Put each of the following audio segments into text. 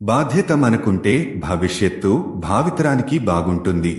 బాధ్యత మనకుంటే భవిష్యత్తు భావితరానికి బాగుంటుంది.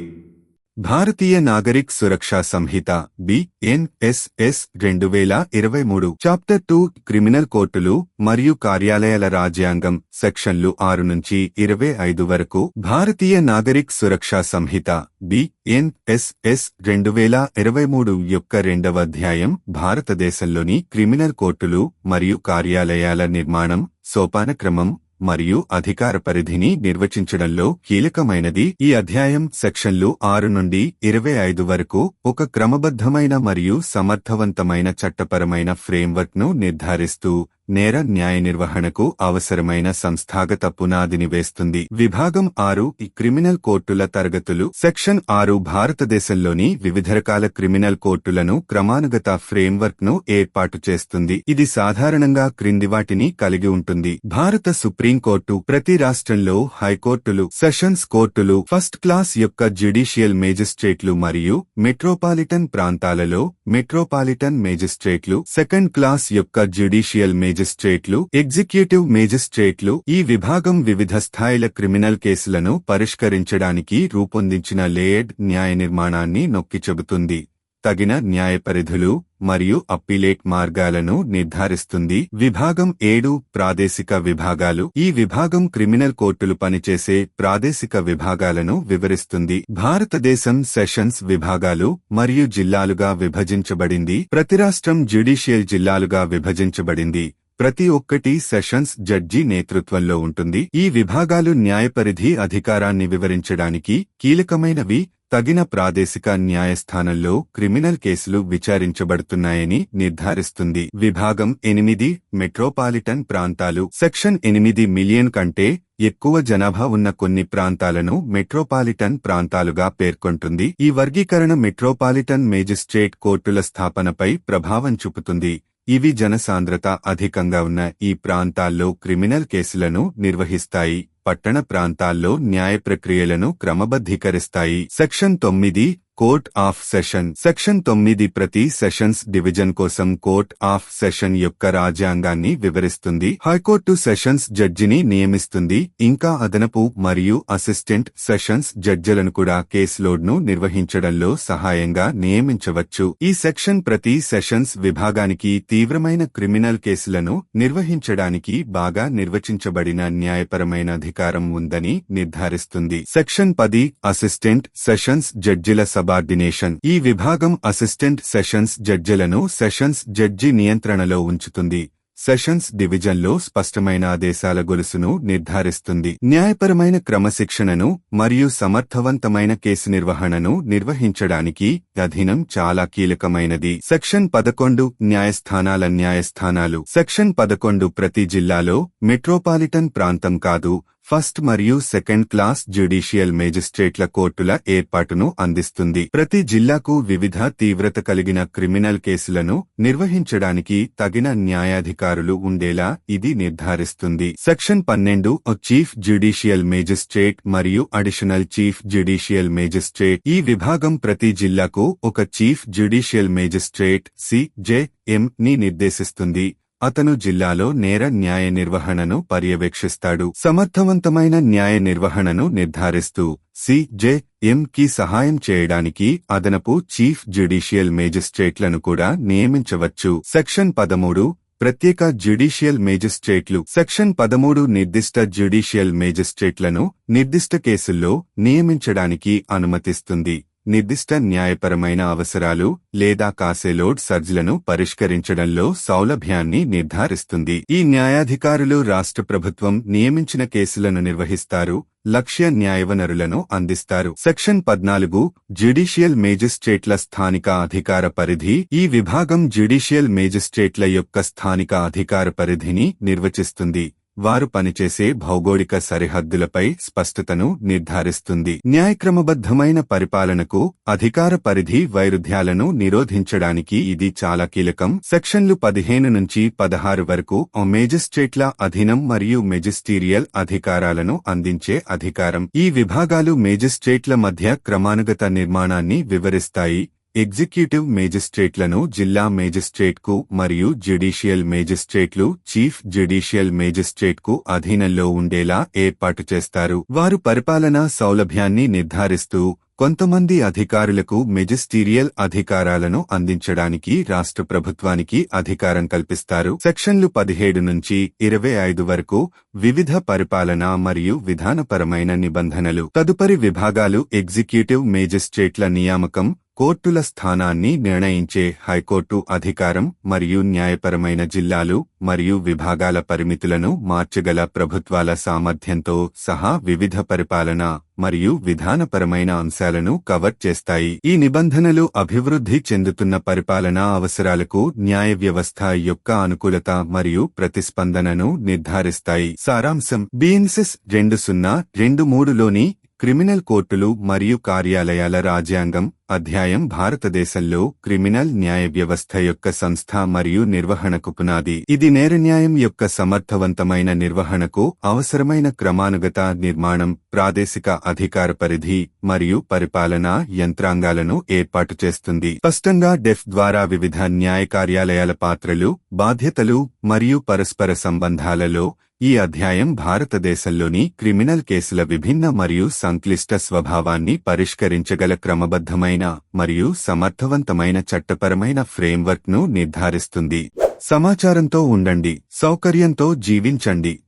భారతీయ నాగరిక్ సురక్షా సంహిత బిఎన్ఎస్ఎస్ రెండు వేల ఇరవై మూడు చాప్టర్ టూ క్రిమినల్ కోర్టులు మరియు కార్యాలయాల రాజ్యాంగం సెక్షన్లు ఆరు నుంచి ఇరవై ఐదు వరకు భారతీయ నాగరిక్ సురక్షా సంహిత బిఎన్ఎస్ఎస్ రెండు వేల ఇరవై మూడు యొక్క రెండవ అధ్యాయం భారతదేశంలోని క్రిమినల్ కోర్టులు మరియు కార్యాలయాల నిర్మాణం సోపానక్రమం మరియు అధికార పరిధిని నిర్వచించడంలో కీలకమైనది. ఈ అధ్యాయం సెక్షన్లు ఆరు నుండి ఇరవై ఐదు వరకు ఒక క్రమబద్ధమైన మరియు సమర్థవంతమైన చట్టపరమైన ఫ్రేమ్వర్క్ను నిర్ధారిస్తూ నేర న్యాయ నిర్వహణకు అవసరమైన సంస్థాగత పునాదిని వేస్తుంది. విభాగం ఆరు ఈ క్రిమినల్ కోర్టుల తరగతులు. సెక్షన్ ఆరు భారతదేశంలోని వివిధ రకాల క్రిమినల్ కోర్టులను క్రమానుగత ఫ్రేమ్వర్క్ను ఏర్పాటు చేస్తుంది. ఇది సాధారణంగా క్రింది వాటిని కలిగి ఉంటుంది. భారత సుప్రీంకోర్టు ప్రతి రాష్ట్రంలో హైకోర్టులు సెషన్స్ కోర్టులు ఫస్ట్ క్లాస్ యొక్క జ్యుడిషియల్ మేజిస్ట్రేట్లు మరియు మెట్రోపాలిటన్ ప్రాంతాలలో మెట్రోపాలిటన్ మేజిస్ట్రేట్లు సెకండ్ క్లాస్ యొక్క జ్యుడిషియల్ మేజిస్ట్రేట్లు ఎగ్జిక్యూటివ్ మేజిస్ట్రేట్లు ఈ విభాగం వివిధ స్థాయిల క్రిమినల్ కేసులను పరిష్కరించడానికి రూపొందించిన లేయర్డ్ న్యాయ నిర్మాణాన్ని నొక్కి చెబుతుంది. తగిన న్యాయ పరిధులు మరియు అప్పీలేట్ మార్గాలను నిర్ధారిస్తుంది. విభాగం ఏడు ప్రాదేశిక విభాగాలు ఈ విభాగం క్రిమినల్ కోర్టులు పనిచేసే ప్రాదేశిక విభాగాలను వివరిస్తుంది. భారతదేశం సెషన్స్ విభాగాలు మరియు జిల్లాలుగా విభజించబడింది. ప్రతి రాష్ట్రం జ్యుడిషియల్ జిల్లాలుగా విభజించబడింది. ప్రతి ఒక్కటి సెషన్స్ జడ్జి నేతృత్వంలో ఉంటుంది. ఈ విభాగాలు న్యాయపరిధి అధికారాన్ని వివరించడానికి కీలకమైనవి తగిన ప్రాదేశిక న్యాయస్థానంలో క్రిమినల్ కేసులు విచారించబడుతున్నాయని నిర్ధారిస్తుంది. విభాగం ఎనిమిది మెట్రోపాలిటన్ ప్రాంతాలు. సెక్షన్ ఎనిమిది మిలియన్ కంటే ఎక్కువ జనాభా ఉన్న కొన్ని ప్రాంతాలను మెట్రోపాలిటన్ ప్రాంతాలుగా పేర్కొంటుంది. ఈ వర్గీకరణ మెట్రోపాలిటన్ మేజిస్ట్రేట్ కోర్టుల స్థాపనపై ప్రభావం చూపుతుంది. ఇవి జనసాంద్రత అధికంగా ఉన్న ఈ ప్రాంతాల్లో క్రిమినల్ కేసులను నిర్వహిస్తాయి పట్టణ ప్రాంతాల్లో న్యాయ ప్రక్రియలను క్రమబద్ధీకరిస్తాయి. సెక్షన్ తొమ్మిది కోర్ట్ ఆఫ్ సెషన్ సెక్షన్ తొమ్మిది ప్రతి సెషన్స్ డివిజన్ కోసం కోర్ట్ ఆఫ్ సెషన్ యొక్క రాజ్యాంగాన్ని వివరిస్తుంది. హైకోర్టు సెషన్స్ జడ్జిని నియమిస్తుంది. ఇంకా అదనపు మరియు అసిస్టెంట్ సెషన్స్ జడ్జిలను కూడా కేసు లోడ్ను నిర్వహించడంలో సహాయంగా నియమించవచ్చు. ఈ సెక్షన్ ప్రతి సెషన్స్ విభాగానికి తీవ్రమైన క్రిమినల్ కేసులను నిర్వహించడానికి బాగా నిర్వచించబడిన న్యాయపరమైన అధికారం ఉందని నిర్ధారిస్తుంది. సెక్షన్ పది అసిస్టెంట్ సెషన్స్ జడ్జిల సబార్డినేషన్ ఈ విభాగం అసిస్టెంట్ సెషన్స్ జడ్జిలను సెషన్స్ జడ్జి నియంత్రణలో ఉంచుతుంది. సెషన్స్ డివిజన్లో స్పష్టమైన ఆదేశాల గొలుసును నిర్ధారిస్తుంది. న్యాయపరమైన క్రమశిక్షణను మరియు సమర్థవంతమైన కేసు నిర్వహణను నిర్వహించడానికి అధీనం చాలా కీలకమైనది. సెక్షన్ పదకొండు న్యాయస్థానాల న్యాయస్థానాలు. సెక్షన్ పదకొండు ప్రతి జిల్లాలో మెట్రోపాలిటన్ ప్రాంతం కాదు ఫస్ట్ మరియు సెకండ్ క్లాస్ జ్యుడిషియల్ మేజిస్ట్రేట్ల కోర్టుల ఏర్పాటును అందిస్తుంది. ప్రతి జిల్లాకు వివిధ తీవ్రత కలిగిన క్రిమినల్ కేసులను నిర్వహించడానికి తగిన న్యాయాధికారులు ఉండేలా ఇది నిర్ధారిస్తుంది. సెక్షన్ పన్నెండు చీఫ్ జ్యుడిషియల్ మేజిస్ట్రేట్ మరియు అడిషనల్ చీఫ్ జ్యుడిషియల్ మేజిస్ట్రేట్ ఈ విభాగం ప్రతి జిల్లాకు ఒక చీఫ్ జ్యుడిషియల్ మేజిస్ట్రేట్ సిజెఎం ని నిర్దేశిస్తుంది. అతను జిల్లాలో నేర న్యాయ నిర్వహణను పర్యవేక్షిస్తాడు. సమర్థవంతమైన న్యాయ నిర్వహణను నిర్ధారిస్తూ సిజెఎం కి సహాయం చేయడానికి అదనపు చీఫ్ జ్యుడిషియల్ మేజిస్ట్రేట్లను కూడా నియమించవచ్చు. సెక్షన్ పదమూడు ప్రత్యేక జ్యుడిషియల్ మేజిస్ట్రేట్లు. సెక్షన్ పదమూడు నిర్దిష్ట జ్యుడిషియల్ మేజిస్ట్రేట్లను నిర్దిష్ట కేసుల్లో నియమించడానికి అనుమతిస్తుంది. నిర్దిష్ట న్యాయపరమైన అవసరాలు లేదా కాసేలోడ్ సర్జ్లను పరిష్కరించడంలో సౌలభ్యాన్ని నిర్ధారిస్తుంది. ఈ న్యాయాధికారులు రాష్ట్ర ప్రభుత్వం నియమించిన కేసులను నిర్వహిస్తారు లక్ష్య న్యాయవనరులను అందిస్తారు. సెక్షన్ పద్నాలుగు జ్యుడిషియల్ మేజిస్ట్రేట్ల స్థానిక అధికార పరిధి. ఈ విభాగం జ్యుడిషియల్ మేజిస్ట్రేట్ల యొక్క స్థానిక అధికార పరిధిని నిర్వచిస్తుంది. వారు పనిచేసే భౌగోళిక సరిహద్దులపై స్పష్టతను నిర్ధారిస్తుంది. న్యాయక్రమబద్ధమైన పరిపాలనకు అధికార పరిధి వైరుధ్యాలను నిరోధించడానికి ఇది చాలా కీలకం. సెక్షన్లు పదిహేను నుంచి పదహారు వరకు మేజిస్ట్రేట్ల అధీనం మరియు మెజిస్టీరియల్ అధికారాలను అందించే అధికారం. ఈ విభాగాలు మేజిస్ట్రేట్ల మధ్య క్రమానుగత నిర్మాణాన్ని వివరిస్తాయి. ఎగ్జిక్యూటివ్ మేజిస్ట్రేట్లను జిల్లా మేజిస్ట్రేట్కు మరియు జ్యుడిషియల్ మేజిస్ట్రేట్లు చీఫ్ జ్యుడిషియల్ మేజిస్ట్రేట్కు అధీనంలో ఉండేలా ఏర్పాటు చేస్తారు. వారు పరిపాలనా సౌలభ్యాన్ని నిర్ధారిస్తూ కొంతమంది అధికారులకు మెజిస్టీరియల్ అధికారాలను అందించడానికి రాష్ట్ర ప్రభుత్వానికి అధికారం కల్పిస్తారు. సెక్షన్లు పదిహేడు నుంచి ఇరవై ఐదు వరకు వివిధ పరిపాలన మరియు విధానపరమైన నిబంధనలు. తదుపరి విభాగాలు ఎగ్జిక్యూటివ్ మేజిస్ట్రేట్ల నియామకం కోర్టుల స్థానాన్ని నిర్ణయించే హైకోర్టు అధికారం మరియు న్యాయపరమైన జిల్లాలు మరియు విభాగాల పరిమితులను మార్చగల ప్రభుత్వాల సామర్థ్యంతో సహా వివిధ పరిపాలన మరియు విధానపరమైన అంశాలను కవర్ చేస్తాయి. ఈ నిబంధనలు అభివృద్ధి చెందుతున్న పరిపాలనా అవసరాలకు న్యాయ వ్యవస్థ యొక్క అనుకూలత మరియు ప్రతిస్పందనను నిర్ధారిస్తాయి. సారాంశం బీఎన్సిస్ రెండు సున్నా రెండు మూడులోని క్రిమినల్ కోర్టులు మరియు కార్యాలయాల రాజ్యాంగం అధ్యాయం భారతదేశంలో క్రిమినల్ న్యాయ వ్యవస్థ యొక్క సంస్థ మరియు నిర్వహణకు పునాది. ఇది నేర న్యాయం యొక్క సమర్థవంతమైన నిర్వహణకు అవసరమైన క్రమానుగత నిర్మాణం ప్రాదేశిక అధికార పరిధి మరియు పరిపాలనా యంత్రాంగాలను ఏర్పాటు చేస్తుంది. స్పష్టంగా డెఫ్ ద్వారా వివిధ న్యాయ కార్యాలయాల పాత్రలు బాధ్యతలు మరియు పరస్పర సంబంధాలలో ఈ అధ్యాయం భారతదేశంలోని క్రిమినల్ కేసుల విభిన్న మరియు సంక్లిష్ట స్వభావాన్ని పరిష్కరించగల క్రమబద్ధమైన మరియు సమర్థవంతమైన చట్టపరమైన ఫ్రేమ్వర్క్ను నిర్ధారిస్తుంది. సమాచారంతో ఉండండి సౌకర్యంతో జీవించండి.